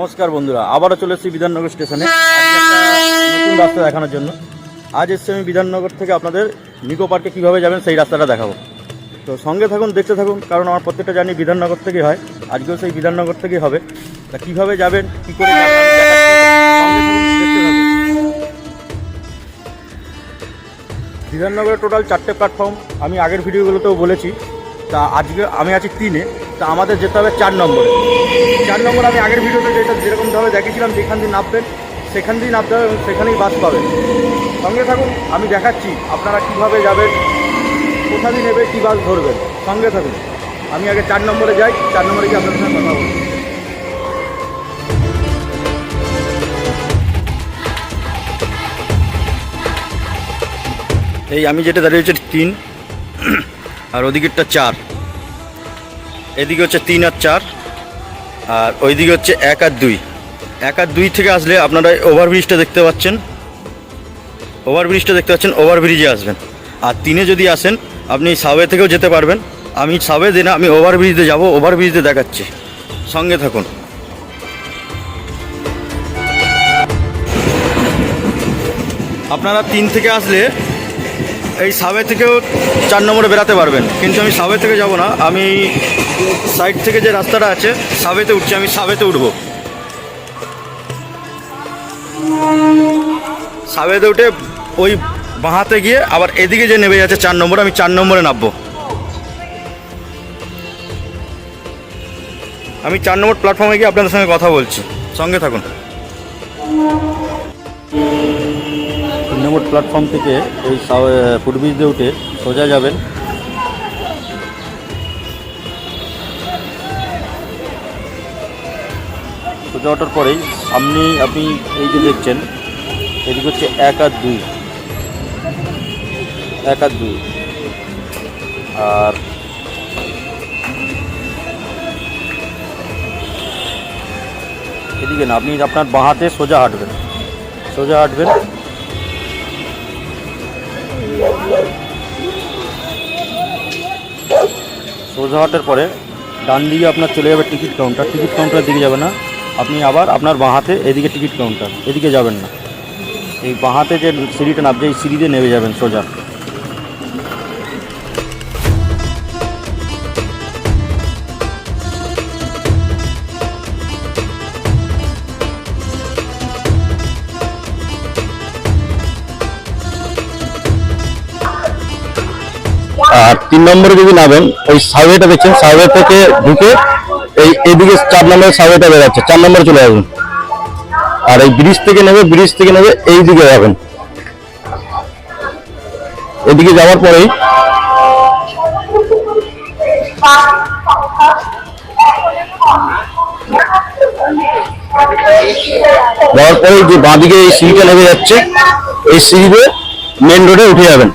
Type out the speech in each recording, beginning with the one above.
নমস্কার বন্ধুরা আবারও চলে এসেছি বিধাননগর স্টেশনে। একটা নতুন রাস্তা দেখানোর জন্য। আজ এসেছি আমি বিধাননগর থেকে আপনাদের নিকো পার্কে কীভাবে যাবেন সেই রাস্তাটা দেখাবো। তো সঙ্গে থাকুন দেখতে থাকুন কারণ আমার প্রত্যেকটা জানি বিধাননগর থেকেই হয়। আজকেও সেই বিধাননগর থেকেই হবে। তা কীভাবে যাবেন কী করে। বিধাননগরে টোটাল চারটে প্ল্যাটফর্ম। আমি আগের ভিডিওগুলোতেও বলেছি তা আজকে আমি আছি তিনে। তা আমাদের যেতে হবে চার নম্বরে। চার নম্বর আমি আগের ভিডিওতে যেটা দেখেছিলাম যেখান দিয়ে নামবেন, সেখান দিয়েই নামতে হবে এবং সেখানেই বাস পাবেন। সঙ্গে থাকুন, আমি দেখাচ্ছি আপনারা কীভাবে যাবেন, কোথা দিয়ে নেবে কী বাস ধরবেন। সঙ্গে থাকুন। আমি আগে চার নম্বরে যাই, চার নম্বরে গিয়ে আপনাদের সঙ্গে কথা বলব। এই আমি যেটা দাঁড়িয়ে হচ্ছে তিন। আর ওদিকেরটা চার। এদিকে হচ্ছে তিন আর চার, আর ওইদিকে হচ্ছে এক আর দুই। এক আর দুই থেকে আসলে আপনারা ওভারব্রিজটা দেখতে পাচ্ছেন। ওভারব্রিজটা দেখতে পাচ্ছেন ওভারব্রিজে আসবেন। আর তিনে যদি আসেন, আপনি সাবে থেকেও যেতে পারবেন। আমি সাবে দিই না, আমি ওভারব্রিজে যাব ওভারব্রিজে দেখাচ্ছি। সঙ্গে থাকুন। আপনারা তিন থেকে আসলে এই সাবে থেকেও চার নম্বরে বেরাতে পারবেন। কিন্তু আমি সাবে থেকে যাব না, আমি সাইড থেকে যে রাস্তাটা আছে, সাবেতে উঠছি, আমি সাবেতে উঠবো। সাবেতে উঠে ওই বাঁহাতে গিয়ে আবার এদিকে যে নেমে যাচ্ছে চার নম্বরে, আমি চার নম্বরে নামবো। আমি চার নম্বর প্ল্যাটফর্মে গিয়ে আপনাদের সঙ্গে কথা বলছি। সঙ্গে থাকুন। তিন নম্বর প্ল্যাটফর্ম থেকে এই ফুটব্রিজ দিয়ে উঠে সোজা যাবেন। সোজা ওঠার পরেই আপনি আপনি এই যে দেখছেন, এদিকে হচ্ছে এক আর দুই। এক আর দুই। আর এদিকে না, আপনি আপনার বাঁহাতে সোজা হাঁটবেন। সোজা হাঁটবেন। সোজা হাটের পরে ডান দিকে আপনার চলে যাবে টিকিট কাউন্টার। টিকিট কাউন্টারের দিকে যাবে না। আপনি আবার আপনার বাঁহাতে এদিকে টিকিট কাউন্টার, এদিকে যাবেন না। এই বাঁহাতে যে সিঁড়িটা নামছে, এই সিঁড়ি দিয়ে নেমে যাবেন সোজা। আর তিন নম্বরে যদি নামেন, ওই সার্ভেটা দেখছেন সার্ভে থেকে ঢুকে এই এদিকে চার নম্বরের সার্ভেটা বেরোচ্ছে চার নম্বরে চলে যাবেন আর এই ব্রিজ থেকে নেবে ব্রিজ থেকে নেবে এই দিকে যাবেন এদিকে যাওয়ার পরেই যাওয়ার পরে যে বাঁদিকে এই সিঁড়িটা নেমে যাচ্ছে, এই সিঁড়িতে মেন রোডে উঠে যাবেন।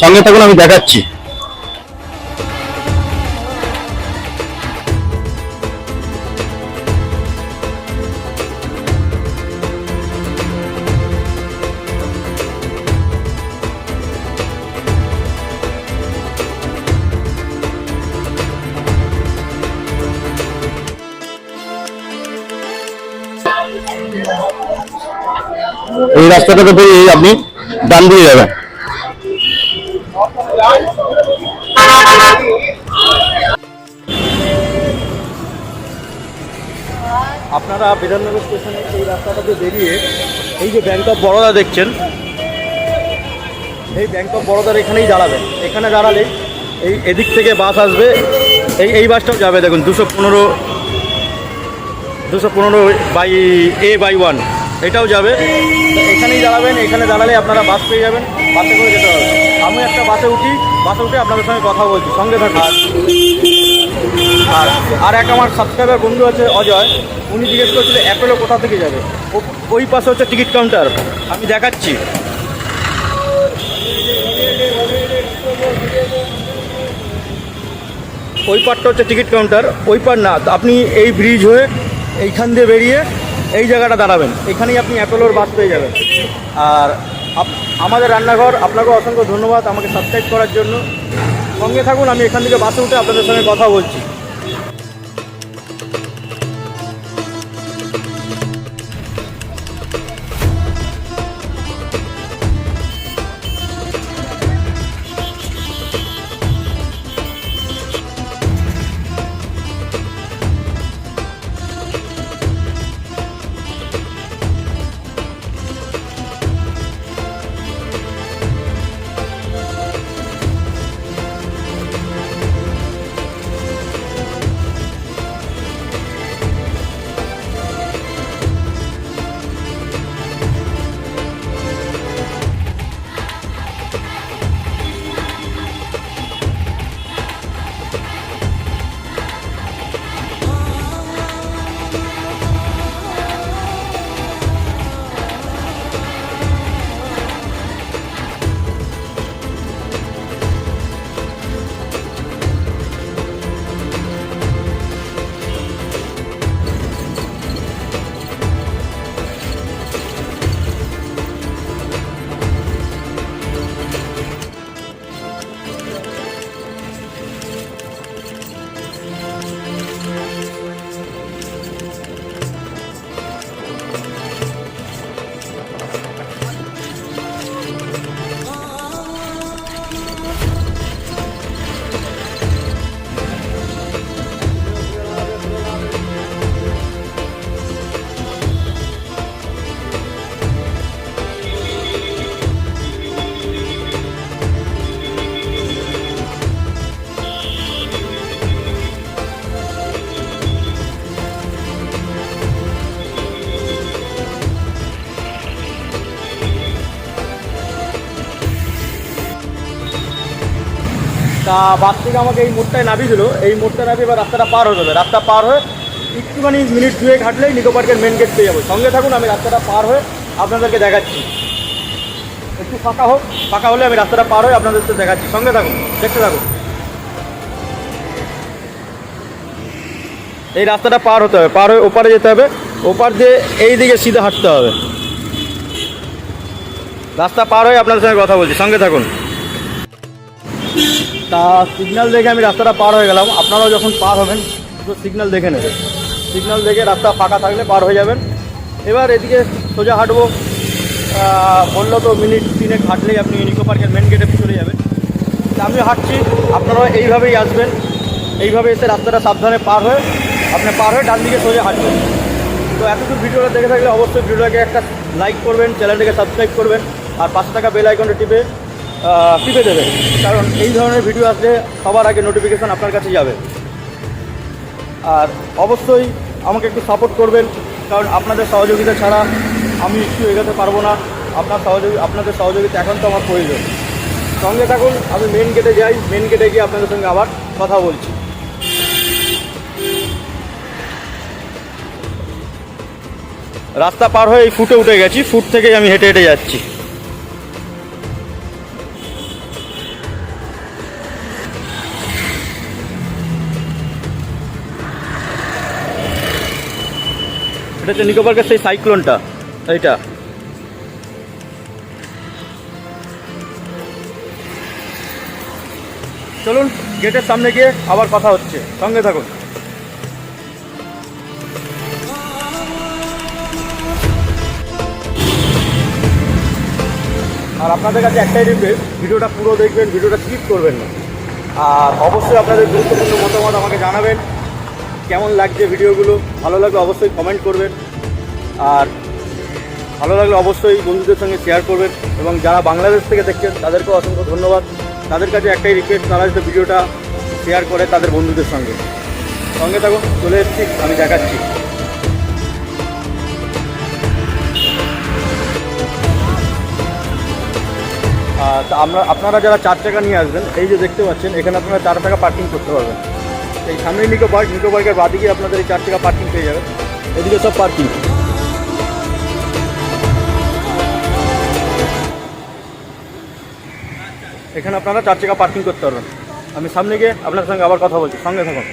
সঙ্গে থাকুন, আমি দেখাচ্ছি। এই রাস্তাটাতে পেয়ে আপনি ডান দিয়ে যাবেন। আপনারা বিধাননগর স্টেশনে এই রাস্তাটাতে বেরিয়ে এই যে ব্যাংক অফ বরোদা দেখছেন, এই ব্যাংক অফ বরোদার এখানেই দাঁড়াবেন। এখানে দাঁড়ালেই এই এদিক থেকে বাস আসবে, এই এই বাসটাও যাবে দেখুন, দুশো পনেরো দুশো পনেরো বাই এ বাই ওয়ান এটাও যাবে। এখানেই দাঁড়াবেন এখানে দাঁড়ালে আপনারা বাস পেয়ে যাবেন বাসে করে যেতে হবে। আমি একটা বাসে উঠি বাসে উঠে আপনাদের সঙ্গে কথা বলছি সঙ্গে থাকুন। আর আর এক আমার সাবস্ক্রাইবার বন্ধু আছে অজয় উনি জিজ্ঞেস করছিল অ্যাপেলো কোথা থেকে যাবে? ওই পাশে হচ্ছে টিকিট কাউন্টার। আমি দেখাচ্ছি। ওই পারটা হচ্ছে টিকিট কাউন্টার। ওই পার না আপনি এই ব্রিজ হয়ে এইখান দিয়ে বেরিয়ে এই জায়গাটা দাঁড়াবেন। এখানেই আপনি অ্যাপেলোর বাস পেয়ে যাবেন। আর আমাদের রান্নাঘর আপনাকেও অসংখ্য ধন্যবাদ আমাকে সাবস্ক্রাইব করার জন্য। সঙ্গে থাকুন, আমি এখান থেকে বাসে উঠে আপনাদের সঙ্গে কথা বলছি। তা বাস থেকে আমাকে এই মোড়টায় নামিয়ে দিল। এই মোড়টা নামিয়ে এবার রাস্তাটা পার হয়ে যাবে। রাস্তা পার হয়ে একটুখানি মিনিট দুয়েক হাঁটলেই নিকো পার্কের মেন গেট পেয়ে যাব। সঙ্গে থাকুন, আমি রাস্তাটা পার হয়ে আপনাদেরকে দেখাচ্ছি। একটু ফাঁকা হোক, ফাঁকা হলে আমি রাস্তাটা পার হয়ে আপনাদেরকে দেখাচ্ছি। সঙ্গে থাকুন, দেখতে থাকুন। এই রাস্তাটা পার হতে হবে, পার হয়ে ওপারে যেতে হবে। ওপার দিয়ে এই দিকে সিধে হাঁটতে হবে। রাস্তা পার হয়ে আপনাদের সঙ্গে কথা বলছি। সঙ্গে থাকুন। তা সিগন্যাল দেখে আমি রাস্তাটা পার হয়ে গেলাম। আপনারাও যখন পার হবেন, তো সিগন্যাল দেখে নেবেন সিগন্যাল দেখে রাস্তা ফাঁকা থাকলে পার হয়ে যাবেন। এবার এদিকে সোজা হাঁটবো। বলল তো মিনিট তিনেক হাঁটলেই আপনি নিকো পার্কের মেন গেটে চলে যাবেন। আমি হাঁটছি। আপনারাও এইভাবেই আসবেন। এইভাবে এসে রাস্তাটা সাবধানে পার হয়ে, আপনি পার হয়ে ডান দিকে সোজা হাঁটবেন। তো এতটুকু ভিডিওটা দেখে থাকলে অবশ্যই ভিডিওটাকে একটা লাইক করবেন চ্যানেলটাকে সাবস্ক্রাইব করবেন, আর পাঁচশো টাকা বেল আইকনটা টিপে টিপে দেবেন কারণ এই ধরনের ভিডিও আসলে সবার আগে নোটিফিকেশান আপনার কাছে যাবে। আর অবশ্যই আমাকে একটু সাপোর্ট করবেন, কারণ আপনাদের সহযোগিতা ছাড়া আমি একটু এগোতে পারব না। আপনার সহযোগী আপনাদের সহযোগিতা এখন তো আমার প্রয়োজন। সঙ্গে থাকুন, আমি মেন গেটে যাই মেন গেটে গিয়ে আপনাদের সঙ্গে আবার কথা বলছি। রাস্তা পার হয়ে এই ফুটে উঠে গেছি, ফুট থেকেই আমি হেঁটে হেঁটে যাচ্ছি। এটা হচ্ছে নিকো পার্কের সেই সাইক্লোনটা, এইটা। চলুন, গেটের সামনে গিয়ে আবার কথা হচ্ছে। সঙ্গে থাকুন। আর আপনাদের কাছে একটাই রিকোয়েস্ট ভিডিওটা পুরো দেখবেন, ভিডিওটা স্কিপ করবেন না। আর অবশ্যই আপনাদের গুরুত্বপূর্ণ মতামত আমাকে জানাবেন। কেমন লাগছে ভিডিওগুলো? ভালো লাগলে অবশ্যই কমেন্ট করবেন। আর ভালো লাগলে অবশ্যই বন্ধুদের সঙ্গে শেয়ার করবেন এবং যারা বাংলাদেশ থেকে দেখছেন, তাদেরকেও অসংখ্য ধন্যবাদ। তাদের কাছে একটাই রিকোয়েস্ট তারা যাতে ভিডিওটা শেয়ার করে তাদের বন্ধুদের সঙ্গে। সঙ্গে থাকুন, চলে এসেছি, আমি দেখাচ্ছি। আর আমরা, আপনারা যারা চার চাকা নিয়ে আসবেন, এই যে দেখতে পাচ্ছেন, এখানে আপনারা চার টাকা পার্কিং করতে পারবেন। এই সামনে নিকো পার্ক নিকো পার্কের বাদিকে আপনাদের এই চার চাকা পার্কিং পেয়ে যাবেন। এদিকে সব পার্কিং এখানে আপনারা চার চাকা পার্কিং করতে পারবেন। আমি সামনে গিয়ে আপনার সঙ্গে আবার কথা বলছি। সঙ্গে থাকুন।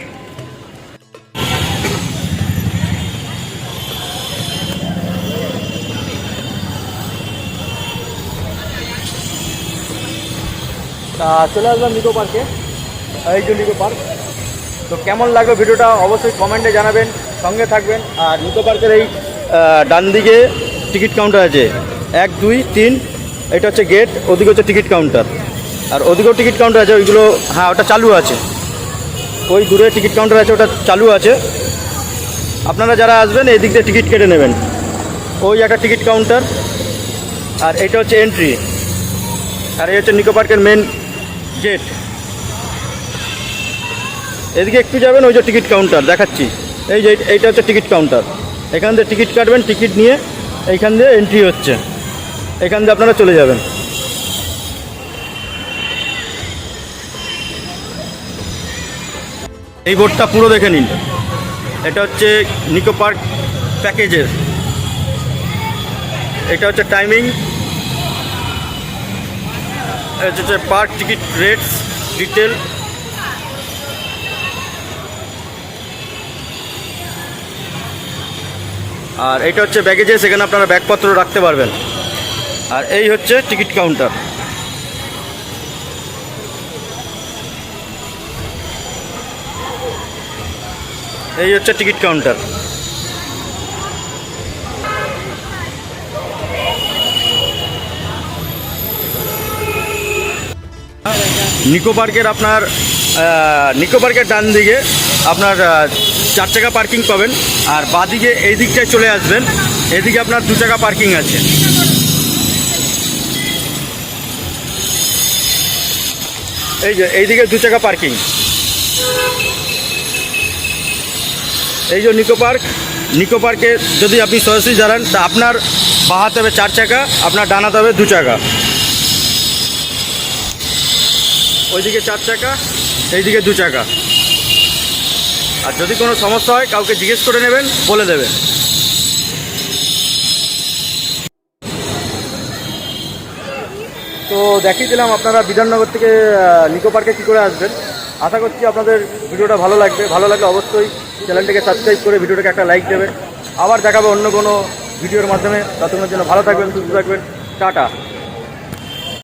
তা চলে আসলাম নিকো পার্কে এই যে নিকো পার্ক তো কেমন লাগবে ভিডিওটা অবশ্যই কমেন্টে জানাবেন, সঙ্গে থাকবেন। আর নিকো পার্কের এই ডান দিকে টিকিট কাউন্টার আছে। এক, দুই, তিন, এটা হচ্ছে গেট, ওদিকে হচ্ছে টিকিট কাউন্টার। আর ওদিকেও টিকিট কাউন্টার আছে, ওইগুলো হ্যাঁ ওটা চালু আছে। ওই দূরে টিকিট কাউন্টার আছে, ওটা চালু আছে। আপনারা যারা আসবেন এই দিক দিয়ে টিকিট কেটে নেবেন। ওই একটা টিকিট কাউন্টার। আর এটা হচ্ছে এন্ট্রি আর এই হচ্ছে নিকো পার্কের মেন গেট এদিকে একটু যাবেন, ওই যে টিকিট কাউন্টার, দেখাচ্ছি। এই যে এইটা হচ্ছে টিকিট কাউন্টার। এখান দিয়ে টিকিট কাটবেন, টিকিট নিয়ে এইখান দিয়ে এন্ট্রি হচ্ছে। এখান দিয়ে আপনারা চলে যাবেন। এই বোর্ডটা পুরো দেখে নিন। এটা হচ্ছে নিকো পার্ক প্যাকেজের। এটা হচ্ছে টাইমিং এটা হচ্ছে পার্ক টিকিট রেটস, ডিটেল। আর এটা হচ্ছে ব্যাগেজে সেখানে আপনারা ব্যাগপত্র রাখতে পারবেন। আর এই হচ্ছে টিকিট কাউন্টার এই হচ্ছে টিকিট কাউন্টার নিকো পার্কের আপনার নিকো পার্কের ডান দিকে আপনার চার চাকা পার্কিং পাবেন। আর বাদিকে এই দিকটায় চলে আসবেন। এদিকে আপনার দু চাকা পার্কিং আছে। এই যে, এইদিকে দু চাকা পার্কিং। এই যে নিকো পার্ক। নিকো পার্কে যদি আপনি সরাসরি দাঁড়ান, তা আপনার বাহাতে হবে চার চাকা, আপনার ডানাতে হবে দু চাকা। ওইদিকে চার চাকা, এইদিকে দু চাকা। আর যদি কোনো সমস্যা হয়, কাউকে জিজ্ঞেস করে নেবেন, বলে দেবেন। তো দেখিয়ে দিলাম, আপনারা বিধাননগর থেকে নিকো পার্কে কী করে আসবেন। আশা করছি আপনাদের ভিডিওটা ভালো লাগবে। ভালো লাগলে অবশ্যই চ্যানেলটিকে সাবস্ক্রাইব করে ভিডিওটাকে একটা লাইক দেবেন। আবার দেখাবে অন্য কোনো ভিডিওর মাধ্যমে। ততক্ষণের জন্য ভালো থাকবেন, সুস্থ থাকবেন। টাটা।